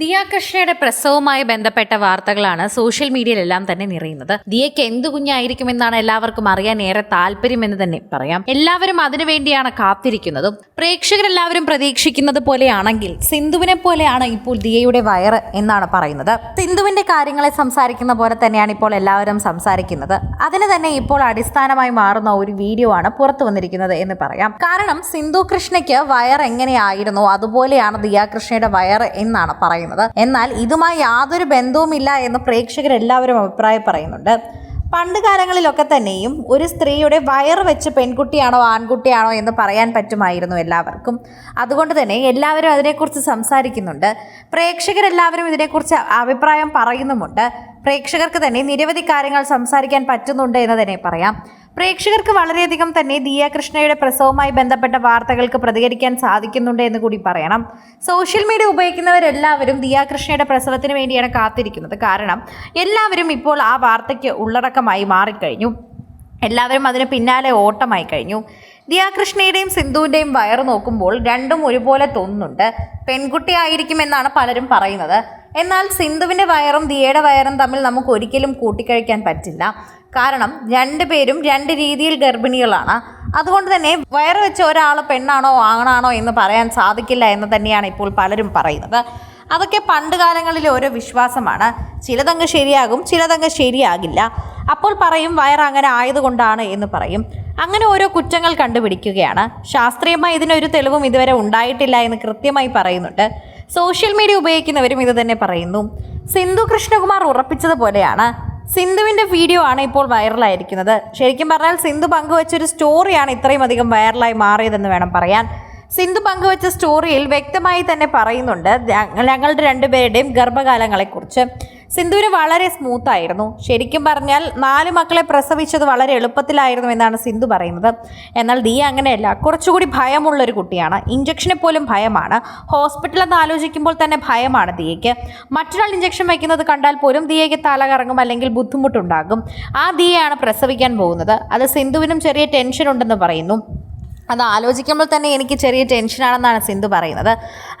ദിയ കൃഷ്ണയുടെ പ്രസവവുമായി ബന്ധപ്പെട്ട വാർത്തകളാണ് സോഷ്യൽ മീഡിയയിലെല്ലാം തന്നെ നിറയുന്നത്. ദിയയ്ക്ക് എന്തു കുഞ്ഞായിരിക്കുമെന്നാണ് എല്ലാവർക്കും അറിയാൻ ഏറെ താല്പര്യമെന്ന് തന്നെ പറയാം. എല്ലാവരും അതിനുവേണ്ടിയാണ് കാത്തിരിക്കുന്നതും. പ്രേക്ഷകരെല്ലാവരും പ്രതീക്ഷിക്കുന്നത് പോലെയാണെങ്കിൽ സിന്ധുവിനെ പോലെയാണ് ഇപ്പോൾ ദിയയുടെ വയറ് എന്നാണ് പറയുന്നത്. സിന്ധുവിന്റെ കാര്യങ്ങളെ സംസാരിക്കുന്ന പോലെ തന്നെയാണ് ഇപ്പോൾ എല്ലാവരും സംസാരിക്കുന്നത്. അതിന് തന്നെ ഇപ്പോൾ അടിസ്ഥാനമായി മാറുന്ന ഒരു വീഡിയോ ആണ് പുറത്തു വന്നിരിക്കുന്നത് എന്ന് പറയാം. കാരണം സിന്ധു കൃഷ്ണയ്ക്ക് വയർ എങ്ങനെയായിരുന്നു? അതുപോലെയാണ് ദിയാകൃഷ്ണയുടെ വയർ എന്നാണ് പറയുന്നത്. എന്നാൽ ഇതുമായി യാതൊരു ബന്ധവുമില്ല എന്ന് പ്രേക്ഷകരെല്ലാവരും അഭിപ്രായം പറയുന്നുണ്ട് പണ്ട് കാലങ്ങളിലൊക്കെ തന്നെയും ഒരു സ്ത്രീയുടെ വയർ വെച്ച് പെൺകുട്ടിയാണോ ആൺകുട്ടിയാണോ എന്ന് പറയാൻ പറ്റുമായിരുന്നു എല്ലാവർക്കും. അതുകൊണ്ട് തന്നെ എല്ലാവരും അതിനെക്കുറിച്ച് സംസാരിക്കുന്നുണ്ട്. പ്രേക്ഷകരെല്ലാവരും ഇതിനെക്കുറിച്ച് അഭിപ്രായം പറയുന്നുമുണ്ട്. പ്രേക്ഷകർക്ക് തന്നെ നിരവധി കാര്യങ്ങൾ സംസാരിക്കാൻ പറ്റുന്നുണ്ട് എന്ന് തന്നെ പറയാം. പ്രേക്ഷകർക്ക് വളരെയധികം തന്നെ ദിയ കൃഷ്ണയുടെ പ്രസവവുമായി ബന്ധപ്പെട്ട വാർത്തകൾക്ക് പ്രതികരിക്കാൻ സാധിക്കുന്നുണ്ട് എന്ന് കൂടി പറയണം. സോഷ്യൽ മീഡിയ ഉപയോഗിക്കുന്നവരെല്ലാവരും ദിയ കൃഷ്ണയുടെ പ്രസവത്തിന് വേണ്ടിയാണ് കാത്തിരിക്കുന്നത്. കാരണം എല്ലാവരും ഇപ്പോൾ ആ വാർത്തയ്ക്ക് ഉള്ളടക്കമായി മാറിക്കഴിഞ്ഞു. എല്ലാവരും അതിന് പിന്നാലെ ഓട്ടമായി കഴിഞ്ഞു. ദിയാകൃഷ്ണയുടെയും സിന്ധുവിന്റെയും വയറ് നോക്കുമ്പോൾ രണ്ടും ഒരുപോലെ തോന്നുന്നുണ്ട്. പെൺകുട്ടിയായിരിക്കുമെന്നാണ് പലരും പറയുന്നത്. എന്നാൽ സിന്ധുവിന്റെ വയറും ദിയയുടെ വയറും തമ്മിൽ നമുക്ക് ഒരിക്കലും കൂട്ടിക്കഴിക്കാൻ പറ്റില്ല. കാരണം രണ്ടുപേരും രണ്ട് രീതിയിൽ ഗർഭിണികളാണ്. അതുകൊണ്ട് തന്നെ വയറ് വെച്ച ഒരാൾ പെണ്ണാണോ ആണാണോ എന്ന് പറയാൻ സാധിക്കില്ല എന്ന് തന്നെയാണ് ഇപ്പോൾ പലരും പറയുന്നത്. അതൊക്കെ പണ്ട് കാലങ്ങളിലെ ഓരോ വിശ്വാസമാണ്. ചിലതങ്ങ് ശരിയാകും ചിലതങ്ങ് ശരിയാകില്ല. അപ്പോൾ പറയും വയർ അങ്ങനെ ആയതുകൊണ്ടാണ് എന്ന് പറയും. അങ്ങനെ ഓരോ കുറ്റങ്ങൾ കണ്ടുപിടിക്കുകയാണ്. ശാസ്ത്രീയമായി ഇതിനൊരു തെളിവും ഇതുവരെ ഉണ്ടായിട്ടില്ല എന്ന് കൃത്യമായി പറയുന്നുണ്ട്. സോഷ്യൽ മീഡിയ ഉപയോഗിക്കുന്നവരും ഇത് തന്നെ പറയുന്നു. സിന്ധു കൃഷ്ണകുമാർ ഉറപ്പിച്ചതുപോലെയാണ് സിന്ധുവിന്റെ വീഡിയോ ആണ് ഇപ്പോൾ വൈറലായിരിക്കുന്നത്. ശരിക്കും പറഞ്ഞാൽ സിന്ധു പങ്കുവച്ചൊരു സ്റ്റോറിയാണ് ഇത്രയും അധികം വൈറലായി മാറിയതെന്ന് വേണം പറയാൻ. സിന്ധു പങ്കുവച്ച സ്റ്റോറിയിൽ വ്യക്തമായി തന്നെ പറയുന്നുണ്ട് ഞങ്ങളുടെ രണ്ടുപേരുടെയും ഗർഭകാലങ്ങളെക്കുറിച്ച്. സിന്ധുവിന് വളരെ സ്മൂത്ത് ആയിരുന്നു. ശരിക്കും പറഞ്ഞാൽ നാല് മക്കളെ പ്രസവിച്ചത് വളരെ എളുപ്പത്തിലായിരുന്നു എന്നാണ് സിന്ധു പറയുന്നത്. എന്നാൽ ദിയ അങ്ങനെയല്ല കുറച്ചുകൂടി ഭയമുള്ളൊരു കുട്ടിയാണ്. ഇഞ്ചക്ഷനെ പോലും ഭയമാണ്. ഹോസ്പിറ്റൽ എന്ന് ആലോചിക്കുമ്പോൾ തന്നെ ഭയമാണ് ദിയയ്ക്ക് മറ്റൊരാൾ ഇഞ്ചക്ഷൻ വയ്ക്കുന്നത് കണ്ടാൽ പോലും ദിയയ്ക്ക് തല കറങ്ങും അല്ലെങ്കിൽ ബുദ്ധിമുട്ടുണ്ടാകും. ആ ദിയയാണ് പ്രസവിക്കാൻ പോകുന്നത്. അത് സിന്ധുവിനും ചെറിയ ടെൻഷൻ ഉണ്ടെന്ന് പറയുന്നു. അത് ആലോചിക്കുമ്പോൾ തന്നെ എനിക്ക് ചെറിയ ടെൻഷനാണെന്നാണ് സിന്ധു പറയുന്നത്.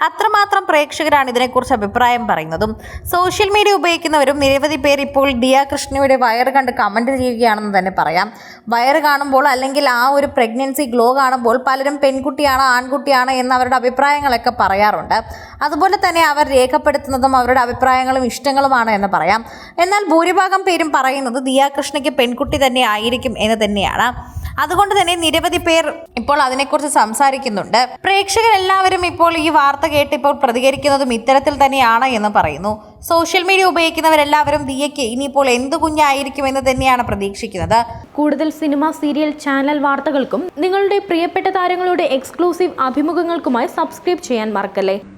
അത്രമാത്രം പ്രേക്ഷകരാണ് ഇതിനെക്കുറിച്ച് അഭിപ്രായം പറയുന്നതും സോഷ്യൽ മീഡിയ ഉപയോഗിക്കുന്നവരും നിരവധി പേർ ഇപ്പോൾ ദിയ കൃഷ്ണയുടെ വയറ് കണ്ട് കമന്റ് ചെയ്യുകയാണെന്ന് തന്നെ പറയാം. വയർ കാണുമ്പോൾ അല്ലെങ്കിൽ ആ ഒരു പ്രഗ്നൻസി ഗ്ലോ കാണുമ്പോൾ പലരും പെൺകുട്ടിയാണോ ആൺകുട്ടിയാണോ എന്ന് അവരുടെ അഭിപ്രായങ്ങളൊക്കെ പറയാറുണ്ട്. അതുപോലെ തന്നെ അവർ രേഖപ്പെടുത്തുന്നതും അവരുടെ അഭിപ്രായങ്ങളും ഇഷ്ടങ്ങളുമാണ് എന്ന് പറയാം. എന്നാൽ ഭൂരിഭാഗം പേരും പറയുന്നത് ദിയ കൃഷ്ണയ്ക്ക് പെൺകുട്ടി തന്നെ ആയിരിക്കും എന്ന് തന്നെയാണ്. അതുകൊണ്ട് തന്നെ നിരവധി പേർ ഇപ്പോൾ അതിനെക്കുറിച്ച് സംസാരിക്കുന്നുണ്ട്. പ്രേക്ഷകരെല്ലാവരും ഇപ്പോൾ ഈ വാർത്ത കേട്ട് ഇപ്പോൾ പ്രതികരിക്കുന്നതും ഇത്തരത്തിൽ തന്നെയാണ് എന്ന് പറയുന്നു. സോഷ്യൽ മീഡിയ ഉപയോഗിക്കുന്നവരെല്ലാവരും ദിയയ്ക്ക് ഇനിയിപ്പോൾ എന്ത് കുഞ്ഞായിരിക്കും എന്ന് തന്നെയാണ് പ്രതീക്ഷിക്കുന്നത്. കൂടുതൽ സിനിമ സീരിയൽ ചാനൽ വാർത്തകൾക്കും നിങ്ങളുടെ പ്രിയപ്പെട്ട താരങ്ങളുടെ എക്സ്ക്ലൂസീവ് അഭിമുഖങ്ങൾക്കുമായി സബ്സ്ക്രൈബ് ചെയ്യാൻ മറക്കല്ലേ?